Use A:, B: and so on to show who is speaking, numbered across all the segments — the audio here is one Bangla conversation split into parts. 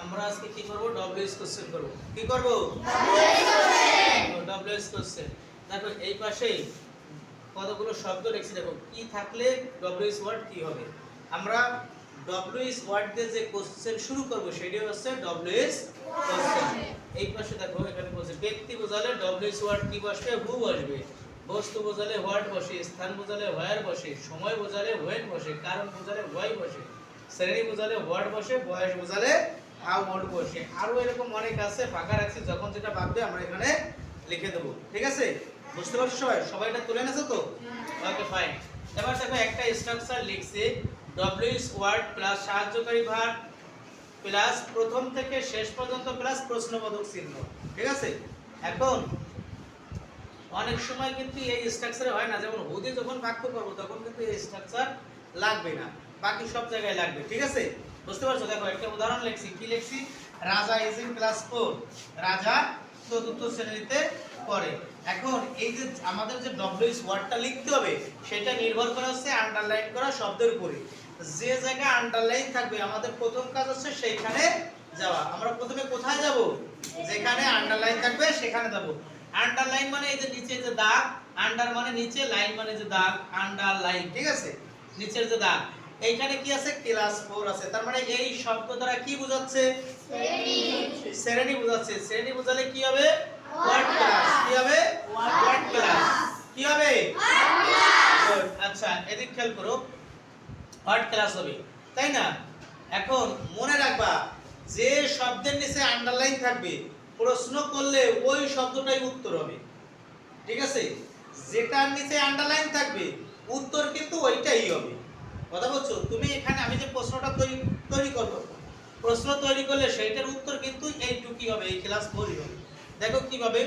A: আমরা আজকে কি করব? ডব্লিউএস কোশ্চেন করব। কি করব? ডব্লিউএস কোশ্চেন দেখো এই পাশে কতগুলো শব্দ লিখছি দেখো, কি থাকলে ডব্লিউএস ওয়ার্ড কি হবে? আমরা ডব্লিউএস ওয়ার্ড দিয়ে যে কোশ্চেন শুরু করব, সেটি হচ্ছে ডব্লিউএস কোশ্চেন এই পাশে দেখো, এখানে বলছে, ব্যক্তি বোঝালে ডব্লিউএস ওয়ার্ড কি বসবে? হু বসবে? বস্তু বোঝালে হোয়াট বসে, স্থান বোঝালে হোয়ার বসে, সময় বোঝালে হোয়েন বসে, কারণ বোঝালে হোয়াই বসে, শ্রেণি বোঝালে হোয়াট বসে, বয়স বোঝালে হাউ ওল্ড বসে আরও এরকম অনেক আছে, ফাঁকা রাখছি, যখন যেটা ভাববে আমরা এখানে লিখে দেবো। ঠিক আছে? বুঝতে পারছ সবাই? এটা তুলে তো? ওকে ফাইন এবার দেখো একটা স্ট্রাকচার ওয়ার্ড প্লাস সাহায্যকারী ভার্ব প্লাস প্রথম থেকে শেষ পর্যন্ত প্লাস প্রশ্নবোধক চিহ্ন। ঠিক আছে? এখন অনেক সময় কিন্তু এই স্ট্রাকচারে হয় না, যেমন হুদি যখন বাক্য করব, তখন কিন্তু এই স্ট্রাকচার লাগবে না। বাকি সব জায়গায় লাগবে। ঠিক আছে? বুঝতে পারছ? দেখো, একটা উদাহরণ লিখছি। কি লিখছি? রাজা ইজ ইন ক্লাস 4 রাজা চতুর্থ শ্রেণীতে পড়ে। এখন এই যে আমাদের যে ডব্লিউএস ওয়ার্ডটা লিখতে হবে, সেটা নির্ভর করে হচ্ছে আন্ডারলাইন করা শব্দের উপরে। যে জায়গায় আন্ডারলাইন থাকবে, আমাদের প্রথম কাজ হচ্ছে সেইখানে যাওয়া। আমরা প্রথমে কোথায় যাব? যেখানে আন্ডারলাইন থাকবে, সেখানে যাব। আন্ডারলাইন মানে এই যে নিচে যে দাগ আন্ডার মানে নিচে লাইন মানে যে দাগ আন্ডারলাইন ঠিক আছে? নিচের যে দাগ। এইখানে কি আছে? ক্লাস 4 আছে। তার মানে এই শব্দ দ্বারা কি বোঝাচ্ছে? শ্রেণি বোঝাচ্ছে। শ্রেণি বোঝালে কি হবে? ওয়ার্ড ক্লাস কি হবে? ওয়ার্ড ক্লাস কি হবে. আচ্ছা এদিক খেয়াল করো। ওয়ার্ড ক্লাস হবে। তাই না? এখন মনে রাখবা, যে শব্দের নিচে আন্ডারলাইন থাকবে, প্রশ্ন করলে ওই শব্দটাই উত্তর হবে। ঠিক আছে? যেটার নিচে আন্ডারলাইন থাকবে, উত্তর কিন্তু ওইটাই হবে। কথা বলছো? তুমি এখানে আমি যে প্রশ্নটা তৈরি তৈরি করব। প্রশ্ন তৈরি করলে সেইটার উত্তর কিন্তু এইটুকুই হবে এই ক্লাস ফোরই হবে। দেখো কীভাবে?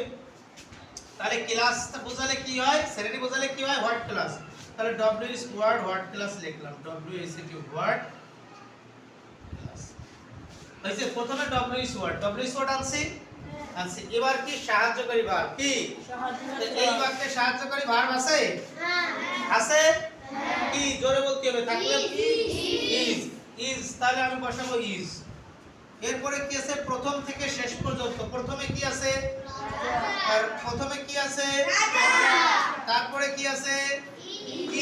A: তাহলে ক্লাস বোঝালে কি হয়? শ্রেণি বোঝালে কি হয়? হোয়াট ক্লাস তাহলে W is word what class লিখলাম। ডব্লিউ এস কি ওয়ার্ড ক্লাস হয়েছে? প্রথমে W is word W is word আনছি আনছি এবার কি? সাহায্যকারী ভার্ব কি? এই বাক্যে সাহায্যকারী ভার্ব আছে? আছে? কি জোরে বলতে হবে থাকলে ইজ ইজ তাহলে আমি বসাবো ইজ এরপরে কি আছে? প্রথম থেকে শেষ পর্যন্ত। প্রথমে কি আছে? আর প্রথমে কি আছে? তারপরে কি আছে?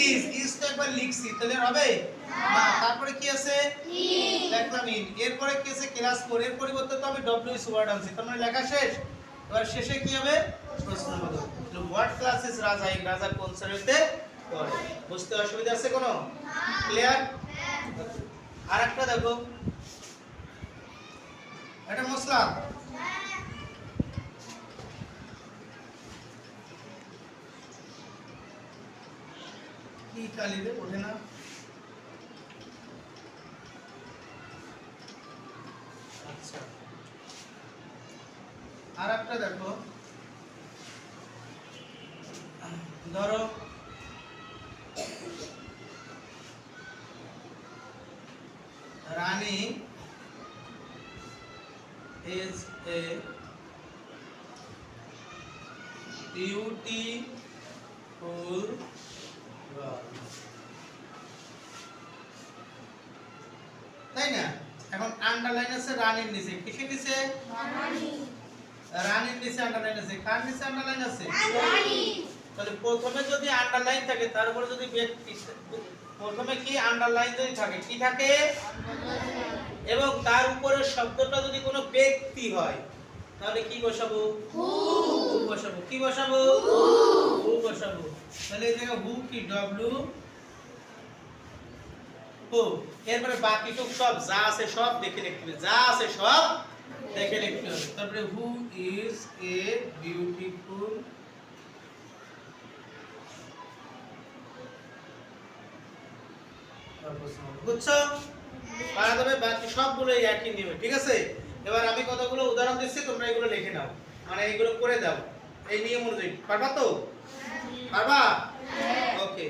A: ইজ ইজ তো একবার লিখছি তাহলে হবে? না তারপরে কি আছে? লিখলাম ইন এরপরে কি আছে? ক্লাস 4 এর পরিবর্তে তো আমি ডব্লিউ এস ওয়ার্ড আনছি তার মানে লেখা শেষ। এবার শেষে কি হবে? প্রশ্নবোধক হোয়াট ক্লাস ইজ রাজা এই রাজা কোন শ্রেণীতে বুঝতে অসুবিধা আছে কোনো? ক্লিয়ার আর একটা দেখো। এটা মশলা? আচ্ছা। আর একটা দেখো। ধরো is a beautiful তাই না? এখন আন্ডারলাইন আছে রানীর নিচে। কিসের নিচে? রানীর নিচে আন্ডারলাইন আছে। কার নিচে আন্ডারলাইন আছে? তাহলে প্রথমে যদি আন্ডারলাইন থাকে তার উপরে যদি ব্যক্তি প্রথমে কি আন্ডারলাইন যদি থাকে কি থাকে? এবং তার উপরে শব্দটা যদি কোনো ব্যক্তি হয় তাহলে কি বসাবো? হু। বসাবো। কি বসাবো? হু। বসাবো। তাহলে এই জায়গায় হু কি? WHO. এরপরে বাকি বাকিটুক সব যা আছে সব দেখে লিখতে হবে। যা আছে সব দেখে লিখতে হবে। তারপরে হু ইজ এ বিউটিফুল বুঝছ? পারা যাবে বাকি সবগুলো একই নিয়মে ঠিক আছে? এবার আমি কতগুলো উদাহরণ দিচ্ছি তোমরা এগুলো লিখে নাও। মানে এগুলো করে দাও। এই নিয়ম অনুযায়ী। পারবা তো? পারবা? ওকে